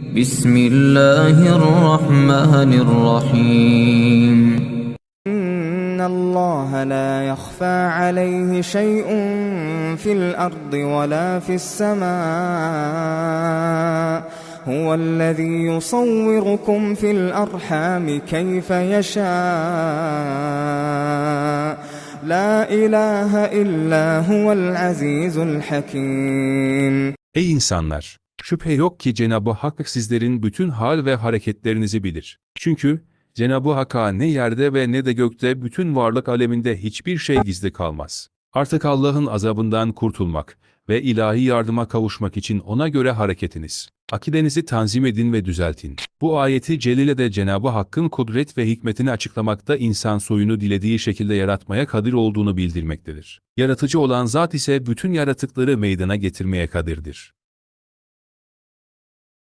بسم الله الرحمن الرحيم. إن الله لا يخفى عليه شيء في الأرض ولا في السماء. هو الذي يصوركم في الأرحام كيف يشاء. لا إله إلا هو العزيز الحكيم. Ey insanlar! Şüphe yok ki Cenab-ı Hak sizlerin bütün hal ve hareketlerinizi bilir. Çünkü Cenab-ı Hak'a ne yerde ve ne de gökte bütün varlık aleminde hiçbir şey gizli kalmaz. Artık Allah'ın azabından kurtulmak ve ilahi yardıma kavuşmak için ona göre hareketiniz. Akidenizi tanzim edin ve düzeltin. Bu ayeti celile de Cenab-ı Hakk'ın kudret ve hikmetini açıklamakta insan soyunu dilediği şekilde yaratmaya kadir olduğunu bildirmektedir. Yaratıcı olan zat ise bütün yaratıkları meydana getirmeye kadirdir.